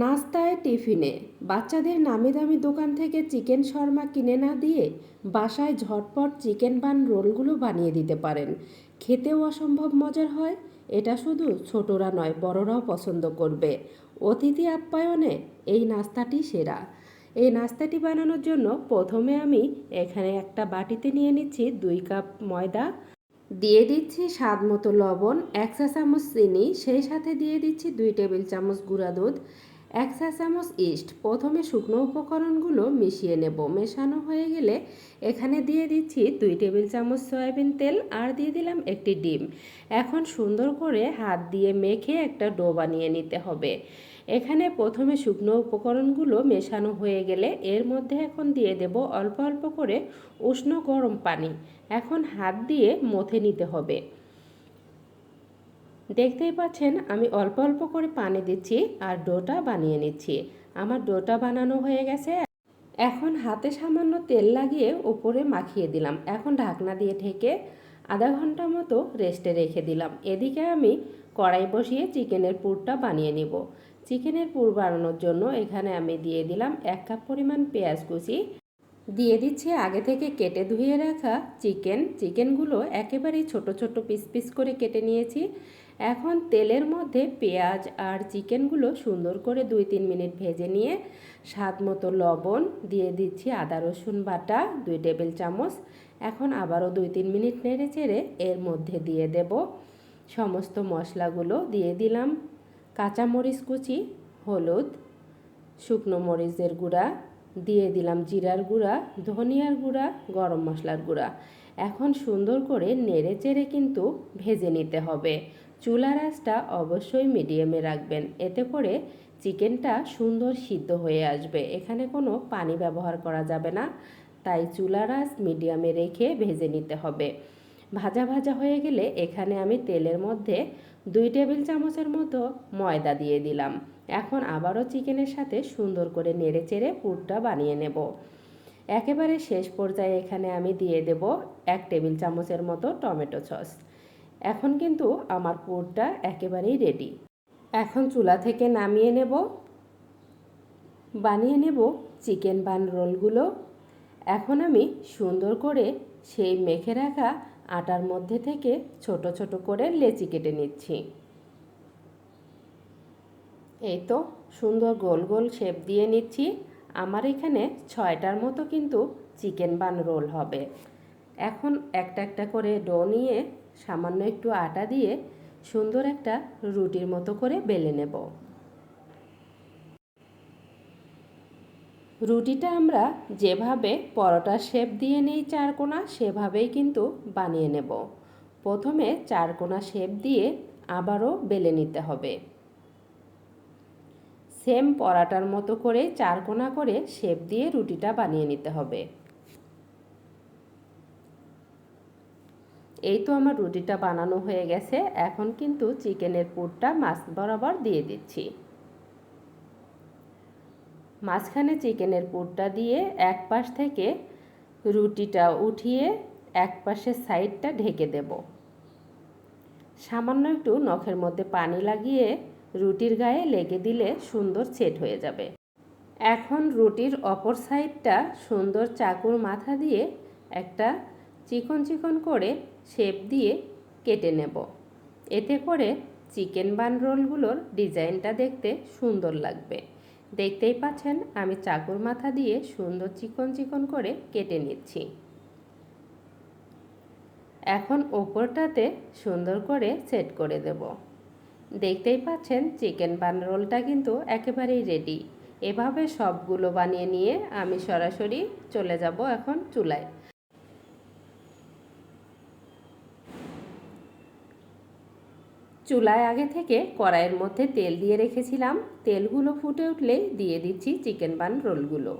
নাস্তায় টিফিনে। বাচ্চাদের নামি দামি দোকান থেকে চিকেন শর্মা কিনে না দিয়ে বাসায় ঝটপট চিকেন বান রোলগুলো বানিয়ে দিতে পারেন। খেতেও অসম্ভব মজার হয়। এটা শুধু ছোটরা নয়, বড়রাও পছন্দ করবে। অতিথি আপ্যায়নে এই নাস্তাটি সেরা। এই নাস্তাটি বানানোর জন্য প্রথমে আমি এখানে একটা বাটিতে নিয়ে নিচ্ছি দুই কাপ ময়দা। দিয়ে দিচ্ছি স্বাদ মতো লবণ, এক চা চামচ চিনি, সেই সাথে দিয়ে দিচ্ছি দুই টেবিল চামচ গুঁড়া দুধ এক চামচ ইস্ট। প্রথমে শুকনো উপকরণগুলো মিশিয়ে নেব। মেশানো হয়ে গেলে এখানে দিয়ে দিচ্ছি দুই টেবিল চামচ সয়াবিন তেল আর দিয়ে দিলাম একটি ডিম। এখন সুন্দর করে হাত দিয়ে মেখে একটা ডো বানিয়ে নিতে হবে। এখানে প্রথমে শুকনো উপকরণগুলো মেশানো হয়ে গেলে এর মধ্যে এখন দিয়ে দেব অল্প অল্প করে উষ্ণ গরম পানি। এখন হাত দিয়ে মথে নিতে হবে। দেখতেই পাচ্ছেন, আমি অল্প অল্প করে পানি দিচ্ছি আর ডোটা বানিয়ে নিচ্ছি। আমার ডোটা বানানো হয়ে গেছে। এখন হাতে সামান্য তেল লাগিয়ে উপরে মাখিয়ে দিলাম। এখন ঢাকনা দিয়ে ঢেকে আধা ঘণ্টা মতো রেস্টে রেখে দিলাম। এদিকে আমি কড়াই বসিয়ে চিকেনের পুরটা বানিয়ে নিব। চিকেনের পুর বানানোর জন্য এখানে আমি দিয়ে দিলাম এক কাপ পরিমাণ পেঁয়াজ কুচি। দিয়ে দিচ্ছি আগে থেকে কেটে ধুয়ে রাখা চিকেন। চিকেনগুলো একেবারেই ছোট ছোট পিস পিস করে কেটে নিয়েছি। এখন তেলের মধ্যে পেঁয়াজ আর চিকেনগুলো সুন্দর করে দুই তিন মিনিট ভেজে নিয়ে স্বাদ মতো লবণ দিয়ে দিচ্ছি আদা রসুন বাটা, দুই টেবিল চামচ। এখন আবারও দুই তিন মিনিট নেড়ে চেড়ে এর মধ্যে দিয়ে দেব সমস্ত মশলাগুলো। দিয়ে দিলাম কাঁচামরিচ কুচি, হলুদ, শুকনো মরিচের গুঁড়া। দিয়ে দিলাম জিরার গুঁড়া, ধনিয়ার গুঁড়া, গরম মশলার গুঁড়া। এখন সুন্দর করে নেড়ে চেড়ে কিন্তু ভেজে নিতে হবে। চুলার আঁচটা অবশ্যই মিডিয়ামে রাখবেন। এতে করে চিকেনটা সুন্দর সিদ্ধ হয়ে আসবে। এখানে কোনো পানি ব্যবহার করা যাবে না। তাই চুলার আঁচ মিডিয়ামে রেখে ভেজে নিতে হবে। ভাজা ভাজা হয়ে গেলে এখানে আমি তেলের মধ্যে দুই টেবিল চামচের মতো ময়দা দিয়ে দিলাম। এখন আবারও চিকেনের সাথে সুন্দর করে নেড়ে চেড়ে পুরটা বানিয়ে নেব। একেবারে শেষ পর্যায়ে এখানে আমি দিয়ে দেব এক টেবিল চামচের মতো টমেটো সস। এখন কিন্তু আমার পুরটা একেবারেই রেডি এখন চুলা থেকে নামিয়ে নেব, বানিয়ে নেব চিকেন বান রোলগুলো এখন আমি সুন্দর করে সেই মেখে রাখা আটার মধ্যে থেকে ছোট ছোট করে লেচি কেটে নিচ্ছি। এই তো সুন্দর গোল গোল শেপ দিয়ে নিচ্ছি। আমার এখানে ছয়টার মতো কিন্তু চিকেন বান রোল হবে। এখন একটা একটা করে ডো নিয়ে সামান্য একটু আটা দিয়ে সুন্দর একটা রুটির মতো করে বেলে নেব। রুটিটা আমরা যেভাবে পরোটার শেপ দিয়ে নেই চারকোনা, সেভাবেই কিন্তু বানিয়ে নেব। প্রথমে চারকোনা শেপ দিয়ে আবারও বেলে নিতে হবে। সেম পরাটার মতো করে চারকোনা করে শেপ দিয়ে রুটিটা বানিয়ে নিতে হবে। এই তো আমার রুটিটা বানানো হয়ে গেছে, এখন কিন্তু চিকেনের পুরটা মাছ বরাবর দিয়ে দিচ্ছি। মাঝখানে চিকেনের পুরটা দিয়ে এক পাশ থেকে রুটিটা উঠিয়ে এক পাশের সাইডটা ঢেকে দেব। সামান্য একটু নখের মধ্যে পানি লাগিয়ে রুটির গায়ে লেগে দিলে সুন্দর সেট হয়ে যাবে। এখন রুটির অপর সাইডটা সুন্দর চাকুর মাথা দিয়ে একটা চিকন চিকন করে শেপ দিয়ে কেটে নেব। এতে করে চিকেন বান রোলগুলোর ডিজাইনটা দেখতে সুন্দর লাগবে। দেখতেই পাচ্ছেন, আমি চাকুর মাথা দিয়ে সুন্দর চিকন চিকন করে কেটে নিচ্ছি। এখন ওপরটাতে সুন্দর করে সেট করে দেব। দেখতেই পাচ্ছেন, চিকেন বান রোলটা কিন্তু একেবারেই রেডি। এভাবে সবগুলো বানিয়ে নিয়ে আমি সরাসরি চলে যাব এখন চুলায়। চুলায় আগে থেকে কড়াইয়ের মধ্যে তেল দিয়ে রেখেছিলাম। তেলগুলো ফুটে উঠলেই দিয়ে দিচ্ছি চিকেন বান রোলগুলো।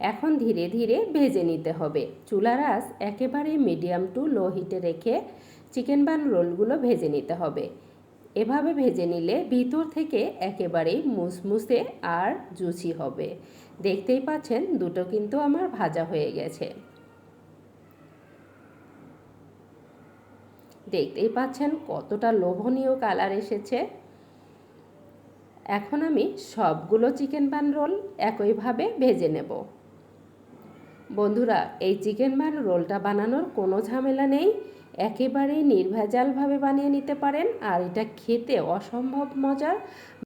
এখন ধীরে ধীরে ভেজে নিতে হবে। চুলার আঁচ একেবারে মিডিয়াম টু লো হিটে রেখে চিকেন বান রোলগুলো ভেজে নিতে হবে। এভাবে ভেজে নিলে ভিতর থেকে একেবারেই মুসমুসে আর জুসি হবে। দেখতেই পাচ্ছেন দুটো কিন্তু আমার ভাজা হয়ে গেছে। দেখতেই পাচ্ছেন কতটা লোভনীয় কালার এসেছে। এখন আমি সবগুলো চিকেন বান রোল একইভাবে ভেজে নেব। বন্ধুরা, এই চিকেন বান রোলটা বানানোর কোনো ঝামেলা নেই। একেবারেই নির্ভেজালভাবে বানিয়ে নিতে পারেন, আর এটা খেতে অসম্ভব মজার।